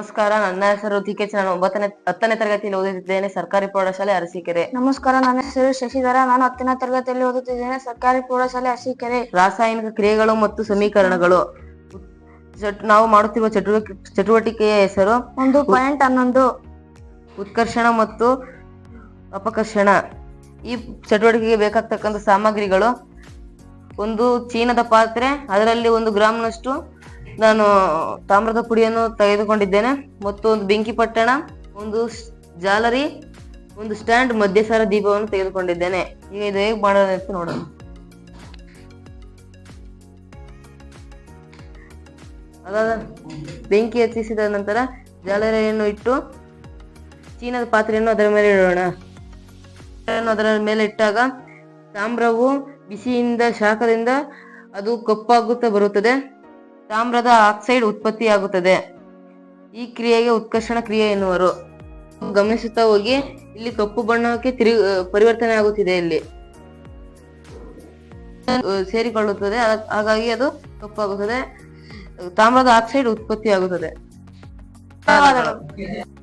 ನಮಸ್ಕಾರ. ನನ್ನ ಹೆಸರು ಟಿಕೆಚ್ ನಾನು ಒಂಬತ್ತನೇ ಹತ್ತನೇ ತರಗತಿಯಲ್ಲಿ ಓದುತ್ತಿದ್ದೇನೆ. ಸರ್ಕಾರಿ ಪ್ರೌಢಶಾಲೆ ಅರಸೀಕೆರೆ. ನಮಸ್ಕಾರ. ನನ್ನ ಹೆಸರು ಶಶಿಧರ. ನಾನು ಹತ್ತನೇ ತರಗತಿಯಲ್ಲಿ ಓದುತ್ತಿದ್ದೇನೆ. ಸರ್ಕಾರಿ ಪ್ರೌಢಶಾಲೆ ಅರಸೀಕೆರೆ. ರಾಸಾಯನಿಕ ಕ್ರಿಯೆಗಳು ಮತ್ತು ಸಮೀಕರಣಗಳು. ಚಟ್- ನಾವು ಮಾಡುತ್ತಿರುವ ಚಟುವಟಿಕೆ ಚಟುವಟಿಕೆಯ ಹೆಸರು ಒಂದು ಪಾಯಿಂಟ್ ಹನ್ನೊಂದು. ಉತ್ಕರ್ಷಣ ಮತ್ತು ಅಪಕರ್ಷಣ. ಈ ಚಟುವಟಿಕೆಗೆ ಬೇಕಾಗ್ತಕ್ಕಂಥ ಸಾಮಗ್ರಿಗಳು ಒಂದು ಚೀನದ ಪಾತ್ರೆ ಅದರಲ್ಲಿ ಒಂದು ಗ್ರಾಮ್ನಷ್ಟು ನಾನು ತಾಮ್ರದ ಪುಡಿಯನ್ನು ತೆಗೆದುಕೊಂಡಿದ್ದೇನೆ. ಮತ್ತು ಒಂದು ಬೆಂಕಿ ಪಟ್ಟಣ, ಒಂದು ಜಾಲರಿ, ಒಂದು ಸ್ಟ್ಯಾಂಡ್ ಮಧ್ಯಸಾರ ದೀಪವನ್ನು ತೆಗೆದುಕೊಂಡಿದ್ದೇನೆ. ಈಗ ಇದು ಹೇಗೆ ಮಾಡೋಣ ನೋಡೋಣ. ಅದಾದ ಬೆಂಕಿ ಹಚ್ಚಿಸಿದ ನಂತರ ಜಾಲರಿಯನ್ನು ಇಟ್ಟು ಚೀನದ ಪಾತ್ರೆಯನ್ನು ಅದರ ಮೇಲೆ ಇಡೋಣ. ಅದರ ಮೇಲೆ ಇಟ್ಟಾಗ ತಾಮ್ರವು ಬಿಸಿಯಿಂದ, ಶಾಖದಿಂದ ಅದು ಕಪ್ಪಾಗುತ್ತಾ ಬರುತ್ತದೆ. ತಾಮ್ರದ ಆಕ್ಸೈಡ್ ಉತ್ಪತ್ತಿಯಾಗುತ್ತದೆ. ಈ ಕ್ರಿಯೆಗೆ ಉತ್ಕರ್ಷಣ ಕ್ರಿಯೆ ಎನ್ನುವರು. ಗಮನಿಸುತ್ತಾ ಹೋಗಿ, ಇಲ್ಲಿ ಕಪ್ಪು ಬಣ್ಣಕ್ಕೆ ತಿರು ಪರಿವರ್ತನೆ ಆಗುತ್ತಿದೆ ಇಲ್ಲಿ. ಸೇರಿಕೊಳ್ಳುತ್ತದೆ ಹಾಗಾಗಿ ಅದು ಕಪ್ಪಾಗುತ್ತದೆ. ತಾಮ್ರದ ಆಕ್ಸೈಡ್ ಉತ್ಪತ್ತಿಯಾಗುತ್ತದೆ. ಧನ್ಯವಾದಗಳು